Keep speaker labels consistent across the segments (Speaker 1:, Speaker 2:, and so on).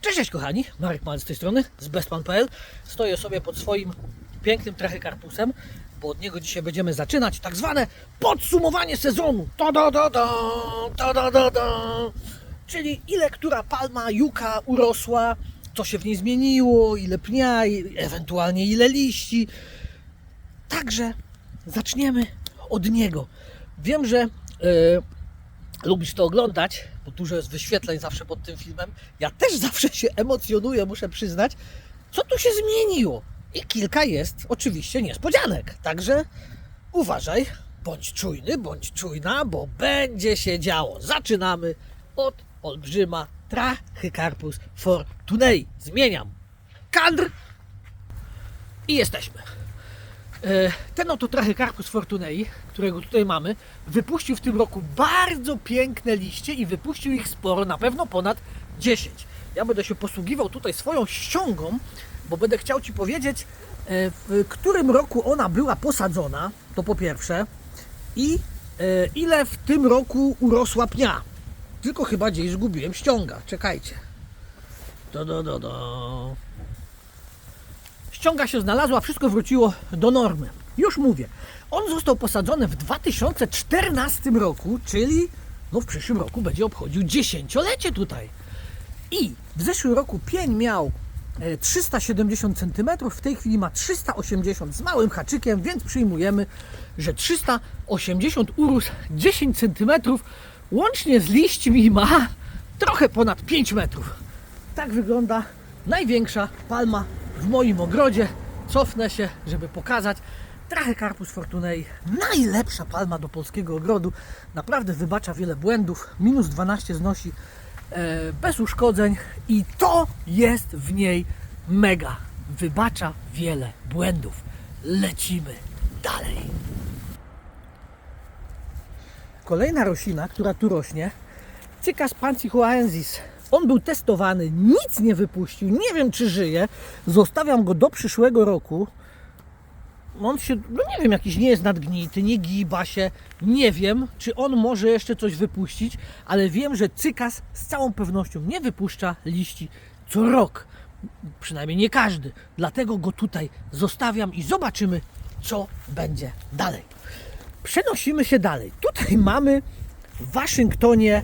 Speaker 1: Cześć, cześć kochani, Marek Mal z tej strony, z bestpan.pl. Stoję sobie pod swoim pięknym trachykarpusem, bo od niego dzisiaj będziemy zaczynać tak zwane podsumowanie sezonu. To do do do, to do do do. Czyli ile która palma, juka urosła, co się w niej zmieniło, ile pnia, ewentualnie ile liści. Także zaczniemy od niego. Wiem, że e, lubisz to oglądać, bo dużo jest wyświetleń zawsze pod tym filmem. Ja też zawsze się emocjonuję, muszę przyznać, co tu się zmieniło. I kilka jest oczywiście niespodzianek. Także uważaj, bądź czujny, bądź czujna, bo będzie się działo. Zaczynamy od olbrzyma Trachycarpus fortunei. Zmieniam kadr i jesteśmy. E, Ten oto Trachycarpus fortunei, którego tutaj mamy, wypuścił w tym roku bardzo piękne liście i wypuścił ich sporo, na pewno ponad 10. Ja będę się posługiwał tutaj swoją ściągą, bo będę chciał Ci powiedzieć, e, w którym roku ona była posadzona, to po pierwsze, i e, ile w tym roku urosła pnia. Tylko chyba gdzieś zgubiłem ściąga, czekajcie. Do, do, do, do. Ściąga się znalazła, wszystko wróciło do normy. Już mówię, on został posadzony w 2014 roku, czyli no w przyszłym roku będzie obchodził dziesięciolecie tutaj. I w zeszłym roku pień miał e, 370 cm, w tej chwili ma 380 z małym haczykiem, więc przyjmujemy, że 380 urósł 10 cm, łącznie z liśćmi ma trochę ponad 5 metrów. Tak wygląda największa palma w moim ogrodzie. Cofnę się, żeby pokazać. Trachycarpus fortunei, najlepsza palma do polskiego ogrodu. Naprawdę wybacza wiele błędów. Minus 12 znosi e, bez uszkodzeń i to jest w niej mega. Wybacza wiele błędów. Lecimy dalej. Kolejna roślina, która tu rośnie, Cycas pancychoensis. On był testowany, nic nie wypuścił, nie wiem czy żyje. Zostawiam go do przyszłego roku. On się, no nie wiem, jakiś nie jest nadgnity, nie giba się. Nie wiem, czy on może jeszcze coś wypuścić, ale wiem, że cykas z całą pewnością nie wypuszcza liści co rok. Przynajmniej nie każdy. Dlatego go tutaj zostawiam i zobaczymy, co będzie dalej. Przenosimy się dalej. Tutaj mamy w Waszyngtonie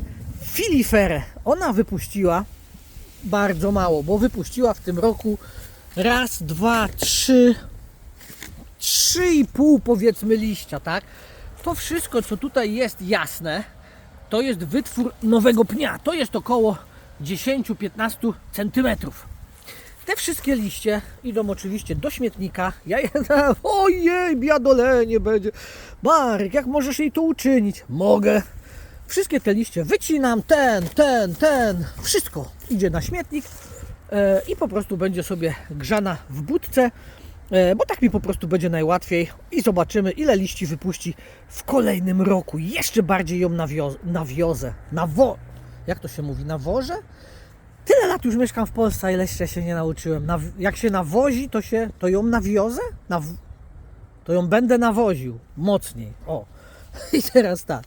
Speaker 1: filiferę. Ona wypuściła bardzo mało, bo wypuściła w tym roku raz, dwa, trzy, trzy i pół powiedzmy liścia, tak? To wszystko, co tutaj jest jasne, to jest wytwór nowego pnia. To jest około 10-15 centymetrów. Te wszystkie liście idą oczywiście do śmietnika. Ja je... Ojej, biadolenie będzie. Marek, jak możesz jej to uczynić? Mogę. Wszystkie te liście wycinam, ten, ten, ten, wszystko idzie na śmietnik e, i po prostu będzie sobie grzana w budce, e, bo tak mi po prostu będzie najłatwiej i zobaczymy ile liści wypuści w kolejnym roku. Jeszcze bardziej ją nawio- nawiozę, nawo... jak to się mówi, nawożę? Tyle lat już mieszkam w Polsce, ile jeszcze się nie nauczyłem. Jak się nawozi, to się, to ją nawiozę? Naw- to ją będę nawoził mocniej. O. I teraz tak.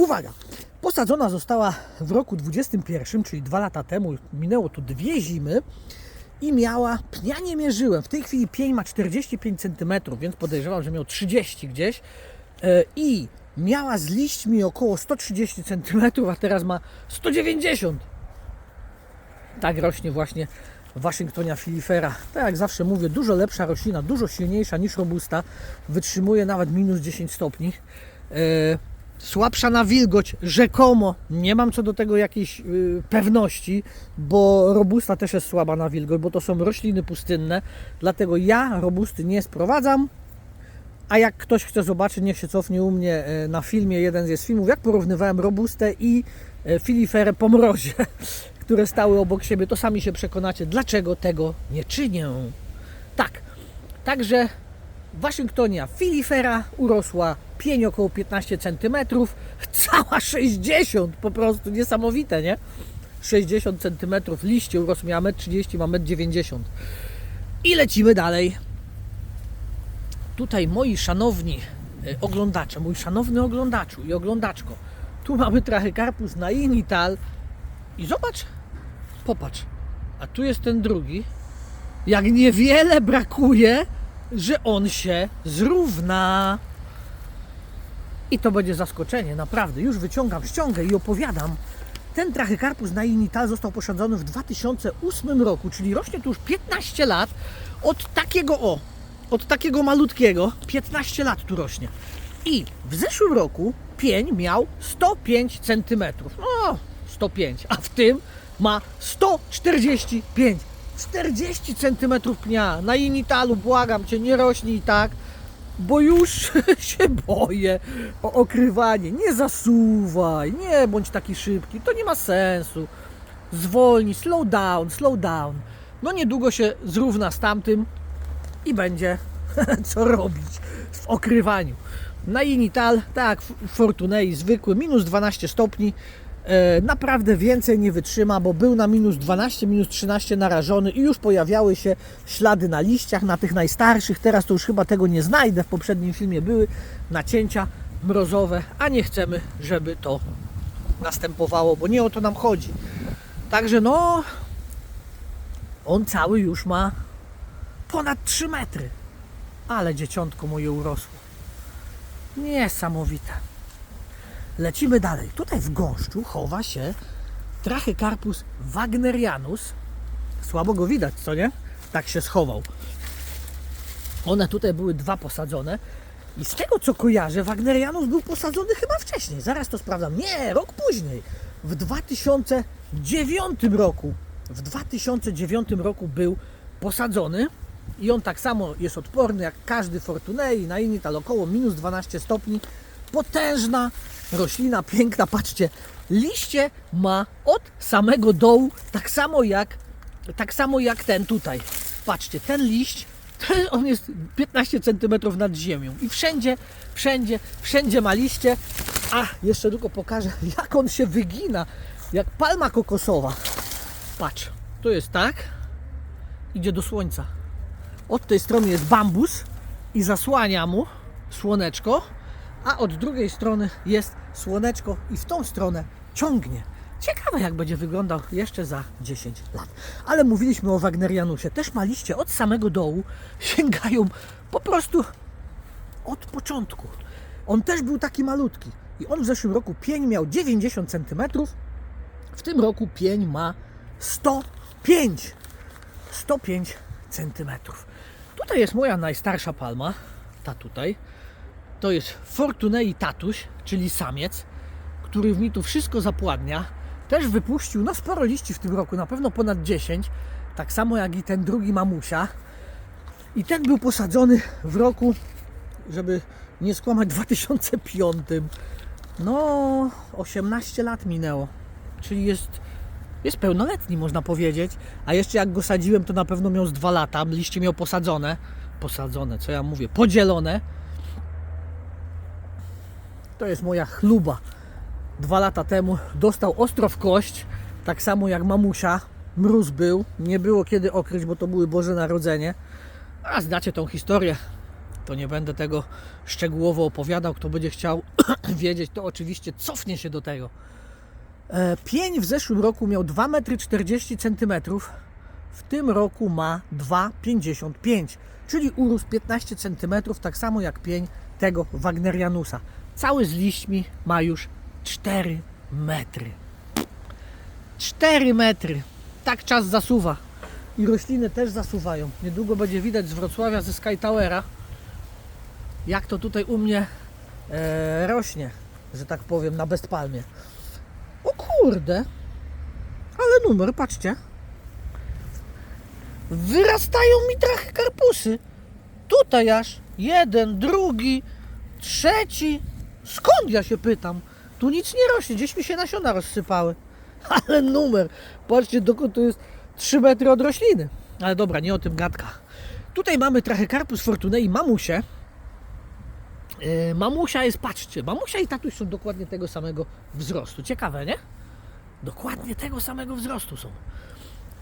Speaker 1: Uwaga. Posadzona została w roku 21, czyli dwa lata temu. Minęło tu dwie zimy i miała, pnia nie mierzyłem. W tej chwili pień ma 45 cm, więc podejrzewam, że miał 30 gdzieś. E, I miała z liśćmi około 130 cm, a teraz ma 190 tak rośnie właśnie Waszyngtonia filifera. Tak jak zawsze mówię, dużo lepsza roślina, dużo silniejsza niż robusta. Wytrzymuje nawet minus 10 stopni. Słabsza na wilgoć, rzekomo. Nie mam co do tego jakiejś y, pewności, bo robusta też jest słaba na wilgoć, bo to są rośliny pustynne. Dlatego ja robusty nie sprowadzam. A jak ktoś chce zobaczyć, niech się cofnie u mnie e, na filmie, jeden z filmów, jak porównywałem robustę i e, filiferę po mrozie, które stały obok siebie, to sami się przekonacie, dlaczego tego nie czynię. Tak, także Waszyngtonia filifera urosła pień około 15 cm, cała 60, po prostu niesamowite, nie? 60 cm liście urosły, miała 1,30 m, ma 1,90 m. I lecimy dalej tutaj moi szanowni e, oglądacze, mój szanowny oglądaczu i oglądaczko, tu mamy trachycarpus na inital i zobacz, popatrz, a tu jest ten drugi. Jak niewiele brakuje, że on się zrówna. I to będzie zaskoczenie, naprawdę. Już wyciągam ściągę i opowiadam. Ten trachykarpus na Inital został posadzony w 2008 roku, czyli rośnie tu już 15 lat od takiego o, od takiego malutkiego. 15 lat tu rośnie. I w zeszłym roku pień miał 105 cm. No, 105, a w tym ma 145. 40 cm pnia. Na Initalu błagam cię, nie rośnij i tak, bo już się boję o okrywanie. Nie zasuwaj, nie bądź taki szybki, to nie ma sensu. Zwolnij, slow down, slow down. No niedługo się zrówna z tamtym i będzie co robić w okrywaniu. Na Inital, tak, Fortunei zwykły, minus 12 stopni. E, naprawdę więcej nie wytrzyma, bo był na minus 12, minus 13 narażony i już pojawiały się ślady na liściach, na tych najstarszych. Teraz to już chyba tego nie znajdę. W poprzednim filmie były nacięcia mrozowe, a nie chcemy, żeby to następowało, bo nie o to nam chodzi. Także no, on cały już ma ponad 3 metry. Ale dzieciątko moje urosło. Niesamowite. Lecimy dalej. Tutaj w gąszczu chowa się Trachycarpus wagnerianus. Słabo go widać, co nie? Tak się schował. One tutaj były dwa posadzone. I z tego co kojarzę, Wagnerianus był posadzony chyba wcześniej. Zaraz to sprawdzam. Nie, rok później. W 2009 roku. W 2009 roku był posadzony. I on tak samo jest odporny jak każdy Fortunei na Inital około minus 12 stopni. Potężna roślina, piękna, patrzcie, liście ma od samego dołu, tak samo jak, tak samo jak ten tutaj. Patrzcie, ten liść, on jest 15 cm nad ziemią i wszędzie, wszędzie, wszędzie ma liście. A, jeszcze tylko pokażę, jak on się wygina, jak palma kokosowa. Patrz, to jest tak, idzie do słońca. Od tej strony jest bambus i zasłania mu słoneczko, a od drugiej strony jest słoneczko i w tą stronę ciągnie. Ciekawe jak będzie wyglądał jeszcze za 10 lat. Ale mówiliśmy o Wagnerianusie. Też ma liście od samego dołu. Sięgają po prostu od początku. On też był taki malutki. I on w zeszłym roku pień miał 90 cm. W tym roku pień ma 105. 105 cm. Tutaj jest moja najstarsza palma. Ta tutaj to jest Fortunei tatuś, czyli samiec, który mi tu wszystko zapładnia. Też wypuścił no sporo liści w tym roku, na pewno ponad 10, tak samo jak i ten drugi mamusia. I ten był posadzony w roku, żeby nie skłamać, 2005. No, 18 lat minęło, czyli jest, jest pełnoletni, można powiedzieć. A jeszcze jak go sadziłem, to na pewno miał z 2 lata. Liście miał posadzone, posadzone, co ja mówię, podzielone. To jest moja chluba. Dwa lata temu dostał ostro w kość, tak samo jak mamusia. Mróz był, nie było kiedy okryć, bo to były Boże Narodzenie. A znacie tą historię, to nie będę tego szczegółowo opowiadał. Kto będzie chciał wiedzieć, to oczywiście cofnie się do tego. E, Pień w zeszłym roku miał 2,40 m, w tym roku ma 2,55 czyli urósł 15 cm, tak samo jak pień tego Wagnerianusa. Cały z liśćmi ma już 4 metry. 4 metry. Tak czas zasuwa. I rośliny też zasuwają. Niedługo będzie widać z Wrocławia, ze Sky Towera, jak to tutaj u mnie e, rośnie, że tak powiem, na Bestpalmie. O kurde, ale numer, patrzcie. Wyrastają mi trochę karpusy. Tutaj aż jeden, drugi, trzeci. Skąd ja się pytam? Tu nic nie rośnie, gdzieś mi się nasiona rozsypały. Ale numer, patrzcie dokąd to jest 3 metry od rośliny. Ale dobra, nie o tym gadka. Tutaj mamy Trachycarpus fortunei mamusie. Yy, mamusia jest, patrzcie, mamusia i tatuś są dokładnie tego samego wzrostu. Ciekawe, nie? Dokładnie tego samego wzrostu są.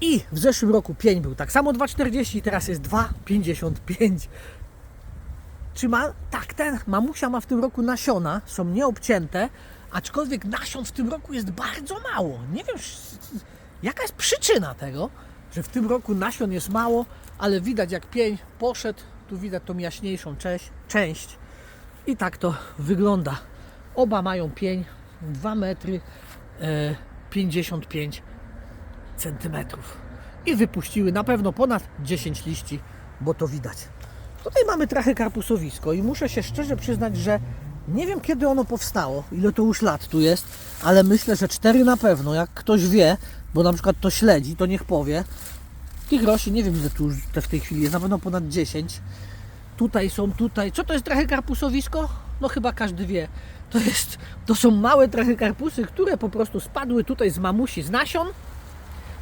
Speaker 1: I w zeszłym roku pień był tak samo 2,40, teraz jest 2,55. Czy ma? Tak, ten mamusia ma w tym roku nasiona, są nieobcięte, aczkolwiek nasion w tym roku jest bardzo mało. Nie wiem, jaka jest przyczyna tego, że w tym roku nasion jest mało, ale widać jak pień poszedł, tu widać tą jaśniejszą część, część. i tak to wygląda. Oba mają pień 2 metry e, 55 centymetrów i wypuściły na pewno ponad 10 liści, bo to widać. Tutaj mamy trochę karpusowisko i muszę się szczerze przyznać, że nie wiem kiedy ono powstało, ile to już lat tu jest, ale myślę, że 4 na pewno. Jak ktoś wie, bo na przykład to śledzi, to niech powie. Tych roślin, nie wiem ile tu już w tej chwili jest, na pewno ponad 10. Tutaj są, tutaj. Co to jest trochę karpusowisko? No chyba każdy wie. To, jest, to są małe trochę karpusy, które po prostu spadły tutaj z mamusi z nasion,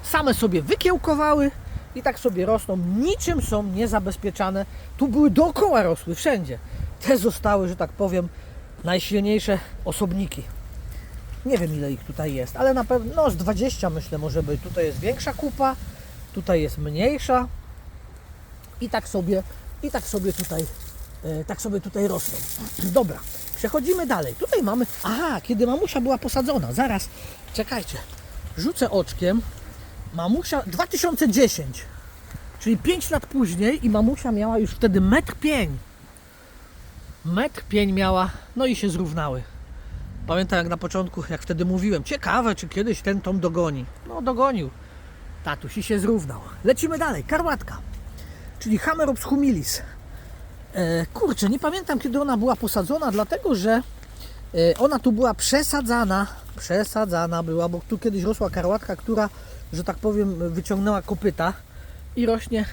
Speaker 1: same sobie wykiełkowały i tak sobie rosną. Niczym są niezabezpieczane. Tu były dookoła rosły, wszędzie. Te zostały, że tak powiem, najsilniejsze osobniki. Nie wiem ile ich tutaj jest, ale na pewno no, z 20 myślę może być. Tutaj jest większa kupa, tutaj jest mniejsza i tak sobie, i tak sobie tutaj, e, tak sobie tutaj rosną. Dobra, przechodzimy dalej. Tutaj mamy, aha, kiedy mamusia była posadzona, zaraz, czekajcie, rzucę oczkiem, mamusia 2010, czyli 5 lat później i mamusia miała już wtedy metr pień. Metr pień miała, no i się zrównały. Pamiętam jak na początku, jak wtedy mówiłem, ciekawe czy kiedyś ten tom dogoni. No dogonił. Tatuś i się zrównał. Lecimy dalej. Karłatka, czyli Hamerops humilis. E, kurczę, nie pamiętam kiedy ona była posadzona, dlatego że e, ona tu była przesadzana. Przesadzana była, bo tu kiedyś rosła karłatka, która, że tak powiem, wyciągnęła kopyta i rośnie.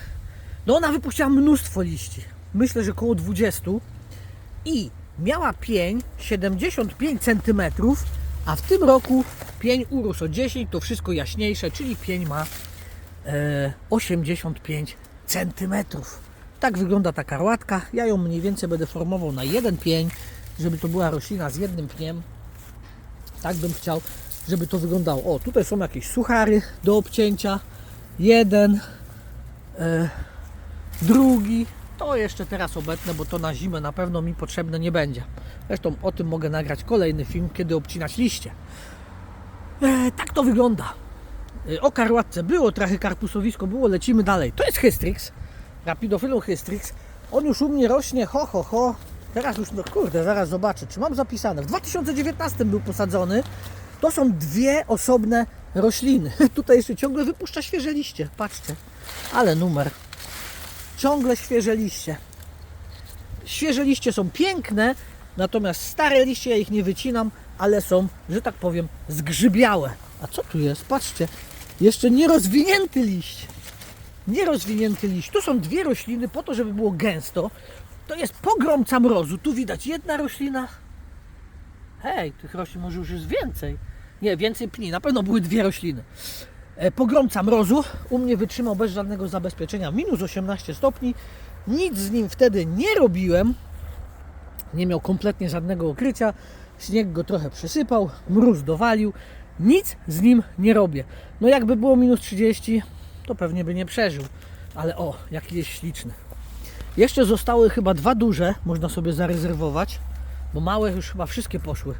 Speaker 1: No ona wypuściła mnóstwo liści. Myślę, że około 20 i miała pień 75 cm, a w tym roku pień urósł o 10, to wszystko jaśniejsze, czyli pień ma e, 85 cm. Tak wygląda ta karłatka. Ja ją mniej więcej będę formował na jeden pień, żeby to była roślina z jednym pniem. Tak bym chciał, żeby to wyglądało. O, tutaj są jakieś suchary do obcięcia. Jeden, e, drugi. To jeszcze teraz obetnę, bo to na zimę na pewno mi potrzebne nie będzie. Zresztą o tym mogę nagrać kolejny film, kiedy obcinać liście. E, tak to wygląda. E, o karłatce było, trochę karpusowisko było, lecimy dalej. To jest Hystrix, Rapidophyllum Hystrix. On już u mnie rośnie, ho, ho, ho. Teraz już, no kurde, zaraz zobaczę, czy mam zapisane. W 2019 był posadzony. To są dwie osobne rośliny. Tutaj jeszcze ciągle wypuszcza świeże liście, patrzcie. Ale numer. Ciągle świeże liście. Świeże liście są piękne, natomiast stare liście ja ich nie wycinam, ale są, że tak powiem, zgrzybiałe. A co tu jest? Patrzcie, jeszcze nierozwinięty liść. Nierozwinięty liść. Tu są dwie rośliny po to, żeby było gęsto. To jest pogromca mrozu. Tu widać jedna roślina. Hej, tych roślin może już jest więcej. Nie, więcej pni. Na pewno były dwie rośliny. E, Pogromca mrozu u mnie wytrzymał bez żadnego zabezpieczenia minus 18 stopni. Nic z nim wtedy nie robiłem. Nie miał kompletnie żadnego okrycia. Śnieg go trochę przysypał, mróz dowalił. Nic z nim nie robię. No jakby było minus 30, to pewnie by nie przeżył. Ale o, jaki jest śliczny. Jeszcze zostały chyba dwa duże, można sobie zarezerwować, bo małe już chyba wszystkie poszły.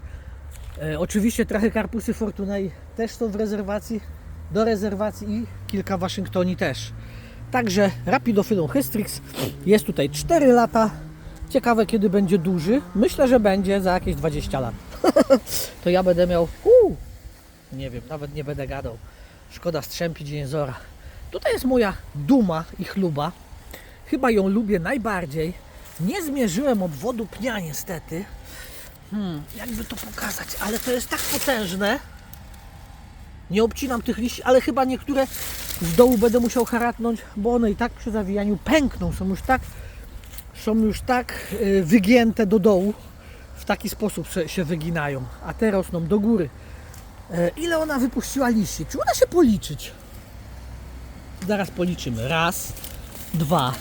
Speaker 1: E, oczywiście trochę karpusy Fortunei też są w rezerwacji, do rezerwacji i kilka Waszyngtoni też. Także Rapidophyllum hystrix jest tutaj 4 lata. Ciekawe kiedy będzie duży. Myślę, że będzie za jakieś 20 lat. to ja będę miał, uu, nie wiem, nawet nie będę gadał. Szkoda strzępić jęzora. Tutaj jest moja duma i chluba. Chyba ją lubię najbardziej. Nie zmierzyłem obwodu pnia niestety. Hmm, jakby to pokazać, ale to jest tak potężne. Nie obcinam tych liści, ale chyba niektóre z dołu będę musiał haratnąć, bo one i tak przy zawijaniu pękną. Są już tak, są już tak y, wygięte do dołu. W taki sposób się wyginają, a te rosną do góry. E, Ile ona wypuściła liści? Czy uda się policzyć? Zaraz policzymy. Raz, dwa,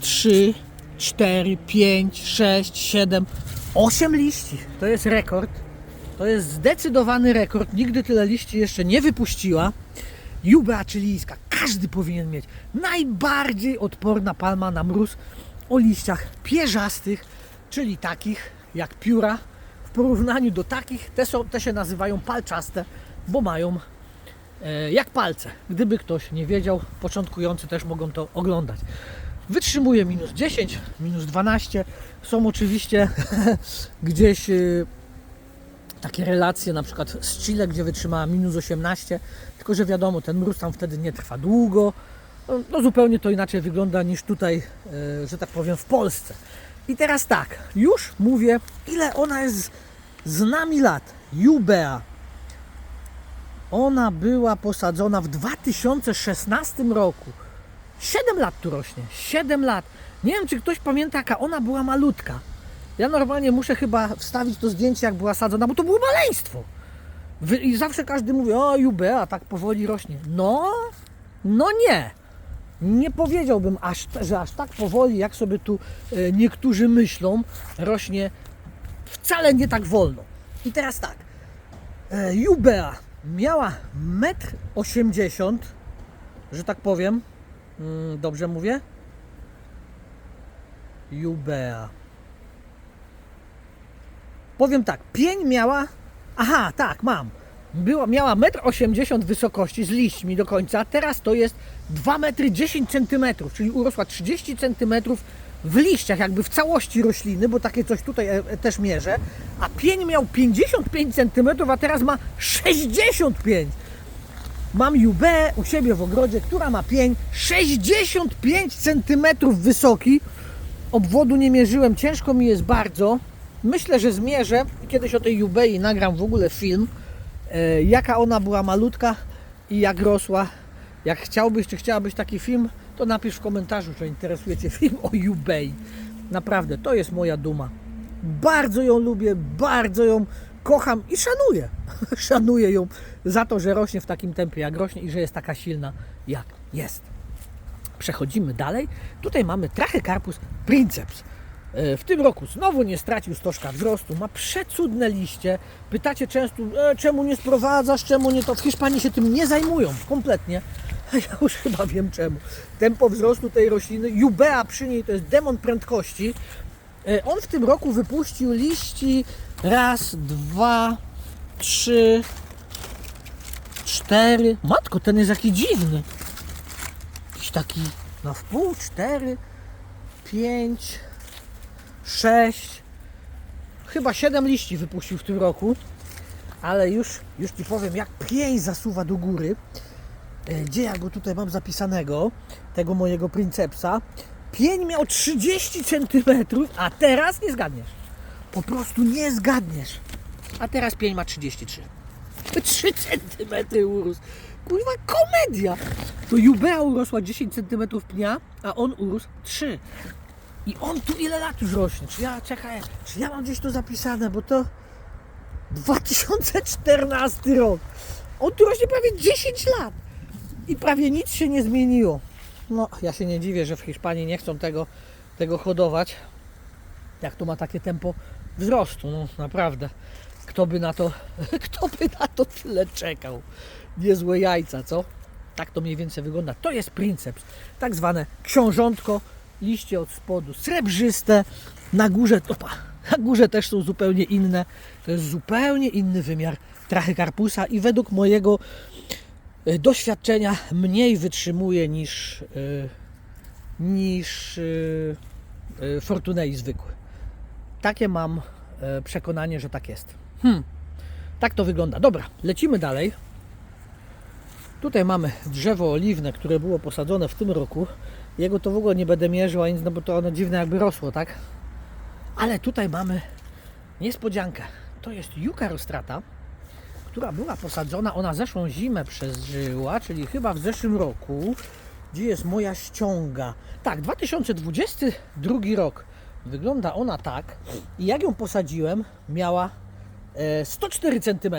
Speaker 1: trzy, cztery, pięć, sześć, siedem, osiem liści. To jest rekord. To jest zdecydowany rekord. Nigdy tyle liści jeszcze nie wypuściła. Juba chilijska. Każdy powinien mieć. Najbardziej odporna palma na mróz o liściach pierzastych, czyli takich jak pióra. W porównaniu do takich, te, są, te się nazywają palczaste, bo mają e, jak palce. Gdyby ktoś nie wiedział, początkujący też mogą to oglądać. Wytrzymuje minus 10, minus 12. Są oczywiście gdzieś e, takie relacje, na przykład z Chile, gdzie wytrzymała minus 18, tylko że wiadomo, ten mróz tam wtedy nie trwa długo. No, no zupełnie to inaczej wygląda niż tutaj, e, że tak powiem, w Polsce. I teraz tak, już mówię, ile ona jest z nami lat. Jubea. Ona była posadzona w 2016 roku. 7 lat tu rośnie. 7 lat. Nie wiem, czy ktoś pamięta, jaka ona była malutka. Ja normalnie muszę chyba wstawić to zdjęcie, jak była sadzona, bo to było maleństwo. I zawsze każdy mówi, o Jubea, tak powoli rośnie. No, no nie. Nie powiedziałbym, aż, że aż tak powoli, jak sobie tu e, niektórzy myślą, rośnie wcale nie tak wolno. I teraz tak. E, Jubea miała 1,80 m, że tak powiem. Mm, Dobrze mówię? Jubea. Powiem tak, pień miała. Aha, tak, mam. Była, miała 1,80 m wysokości z liśćmi do końca, teraz to jest 2 metry 10 cm, czyli urosła 30 cm w liściach, jakby w całości rośliny, bo takie coś tutaj e, e, też mierzę. A pień miał 55 cm, a teraz ma 65 Mam jubę u siebie w ogrodzie, która ma pień 65 cm wysoki. Obwodu nie mierzyłem, ciężko mi jest bardzo. Myślę, że zmierzę kiedyś o tej jubei nagram w ogóle film, e, jaka ona była malutka i jak rosła. Jak chciałbyś, czy chciałabyś taki film, to napisz w komentarzu, że interesuje Cię film o jubei. Naprawdę, to jest moja duma. Bardzo ją lubię, bardzo ją kocham i szanuję. szanuję ją za to, że rośnie w takim tempie, jak rośnie i że jest taka silna, jak jest. Przechodzimy dalej. Tutaj mamy Trachycarpus princeps. E, W tym roku znowu nie stracił stożka wzrostu, ma przecudne liście. Pytacie często, e, czemu nie sprowadzasz, czemu nie to. W Hiszpanii się tym nie zajmują kompletnie. Ja już chyba wiem czemu. Tempo wzrostu tej rośliny, jubea przy niej to jest demon prędkości. E, On w tym roku wypuścił liści raz, dwa, trzy, cztery. Matko, ten jest jaki dziwny. Jakiś taki na wpół, cztery, pięć, sześć, chyba siedem liści wypuścił w tym roku. Ale już, już Ci powiem, jak pień zasuwa do góry. E, Gdzie ja go tutaj mam zapisanego, tego mojego princepsa. Pień miał 30 cm, a teraz nie zgadniesz. Po prostu nie zgadniesz. A teraz pień ma 33. 3 cm urósł. Kurwa, komedia! To Jubea urosła 10 cm pnia, a on urósł 3. I on tu ile lat już rośnie? Czy ja, czekaj, czy ja mam gdzieś to zapisane, bo to 2014 rok. On tu rośnie prawie 10 lat. I prawie nic się nie zmieniło. No, ja się nie dziwię, że w Hiszpanii nie chcą tego, tego hodować. Jak to ma takie tempo wzrostu, no naprawdę. Kto by na to, kto by na to tyle czekał? Niezłe jajca, co? Tak to mniej więcej wygląda. To jest princeps, tak zwane książątko, liście od spodu srebrzyste, na górze, opa, na górze też są zupełnie inne. To jest zupełnie inny wymiar trachycarpusa i według mojego e, doświadczenia mniej wytrzymuje niż, e, niż e, Fortunei zwykły. Takie mam e, przekonanie, że tak jest. Hmm. Tak to wygląda. Dobra, lecimy dalej. Tutaj mamy drzewo oliwne, które było posadzone w tym roku. Jego to w ogóle nie będę mierzył, nic, no bo to ono dziwne jakby rosło, tak? Ale tutaj mamy niespodziankę. To jest Juka rostrata, która była posadzona, ona zeszłą zimę przeżyła, czyli chyba w zeszłym roku. Gdzie jest moja ściąga? Tak, 2022 rok. Wygląda ona tak. I jak ją posadziłem, miała e, 104 cm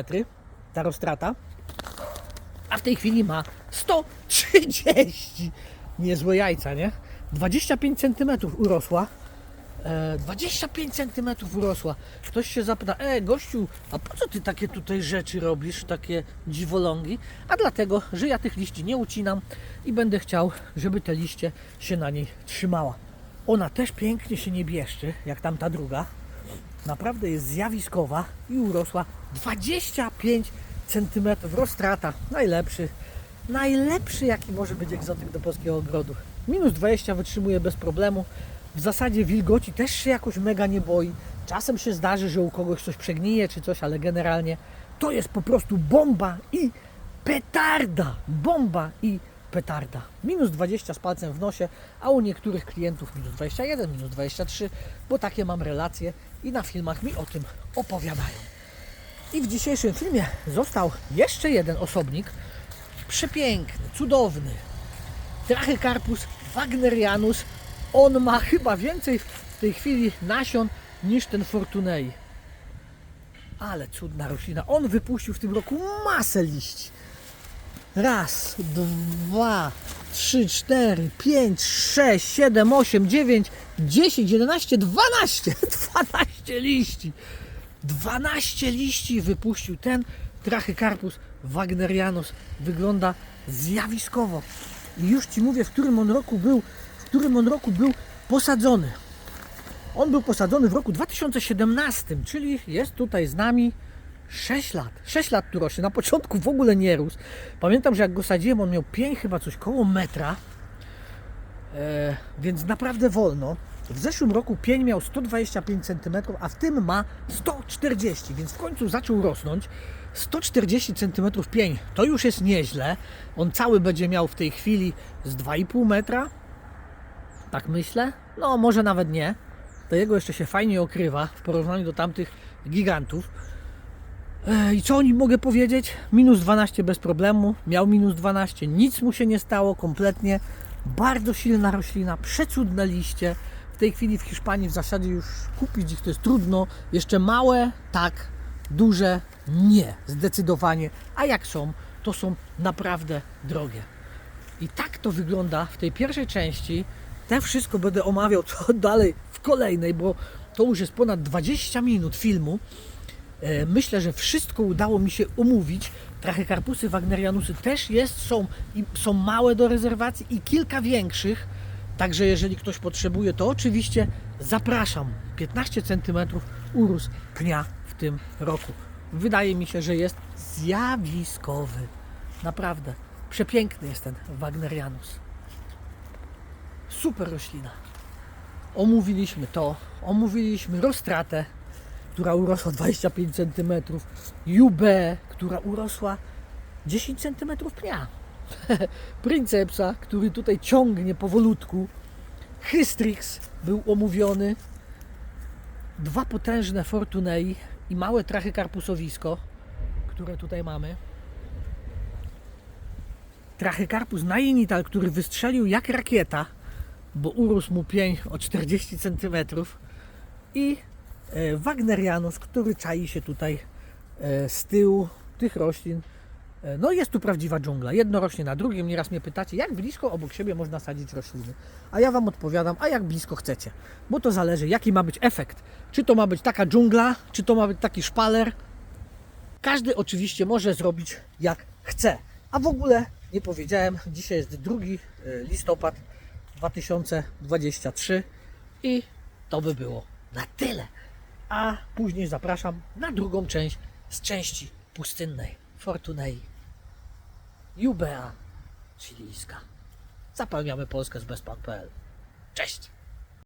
Speaker 1: ta rostrata, a w tej chwili ma 130. Niezłe jajca, nie? 25 cm urosła. E, 25 cm urosła. Ktoś się zapyta, e gościu, a po co ty takie tutaj rzeczy robisz, takie dziwolągi? A dlatego, że ja tych liści nie ucinam i będę chciał, żeby te liście się na niej trzymała. Ona też pięknie się nie bieszczy, jak tamta druga. Naprawdę jest zjawiskowa i urosła 25 cm roztrata. Najlepszy. Najlepszy jaki może być egzotyk do polskiego ogrodu. Minus 20 wytrzymuje bez problemu. W zasadzie wilgoci też się jakoś mega nie boi. Czasem się zdarzy, że u kogoś coś przegnije czy coś, ale generalnie to jest po prostu bomba i petarda. Bomba i petarda. Minus 20 z palcem w nosie, a u niektórych klientów minus 21, minus 23, bo takie mam relacje i na filmach mi o tym opowiadają. I w dzisiejszym filmie został jeszcze jeden osobnik. Przepiękny, cudowny. Trachycarpus wagnerianus. On ma chyba więcej w tej chwili nasion niż ten Fortunei. Ale cudna roślina. On wypuścił w tym roku masę liści. Raz, dwa, trzy, cztery, pięć, sześć, siedem, osiem, dziewięć, dziesięć, jedenaście, dwanaście. Dwanaście liści. 12 liści wypuścił ten Trachycarpus wagnerianus. Wygląda zjawiskowo. I już Ci mówię, w którym on roku był, w którym on roku był posadzony. On był posadzony w roku 2017, czyli jest tutaj z nami 6 lat. 6 lat tu rośnie. Na początku w ogóle nie rósł. Pamiętam, że jak go sadziłem, on miał pień chyba coś koło metra. E, więc naprawdę wolno. W zeszłym roku pień miał 125 cm, a w tym ma 140, więc w końcu zaczął rosnąć. 140 cm pień to już jest nieźle. On cały będzie miał w tej chwili z 2,5 metra. Tak myślę. No, może nawet nie. To jego jeszcze się fajnie okrywa w porównaniu do tamtych gigantów. I co o nim mogę powiedzieć? Minus 12 bez problemu. Miał minus 12, nic mu się nie stało kompletnie. Bardzo silna roślina, przecudne liście. W tej chwili w Hiszpanii w zasadzie już kupić ich to jest trudno. Jeszcze małe, tak, duże, nie, zdecydowanie. A jak są, to są naprawdę drogie. I tak to wygląda w tej pierwszej części. Te wszystko będę omawiał dalej w kolejnej, bo to już jest ponad 20 minut filmu. E, Myślę, że wszystko udało mi się umówić. Trachycarpusy wagnerianusy też jest, są, są małe do rezerwacji i kilka większych. Także jeżeli ktoś potrzebuje, to oczywiście zapraszam. 15 cm urósł pnia w tym roku. Wydaje mi się, że jest zjawiskowy. Naprawdę. Przepiękny jest ten wagnerianus. Super roślina. Omówiliśmy to, omówiliśmy roztratę, która urosła 25 cm, UB, która urosła 10 cm pnia, Princepsa, który tutaj ciągnie powolutku, Hystrix był omówiony, dwa potężne Fortunei i małe trachykarpusowisko, które tutaj mamy. Trachykarpus nainital, który wystrzelił jak rakieta, bo urósł mu pień o 40 cm i Wagnerianus, który czai się tutaj e, z tyłu tych roślin. E, No jest tu prawdziwa dżungla. Jedno rośnie na drugim. Nieraz mnie pytacie, jak blisko obok siebie można sadzić rośliny. A ja Wam odpowiadam, a jak blisko chcecie. Bo to zależy, jaki ma być efekt. Czy to ma być taka dżungla, czy to ma być taki szpaler. Każdy oczywiście może zrobić jak chce. A w ogóle nie powiedziałem, dzisiaj jest 2 listopad 2023 i to by było na tyle. A później zapraszam na drugą część z części pustynnej Fortunei Jubea chilijska. Zapełniamy Polskę z bezpan.pl. Cześć!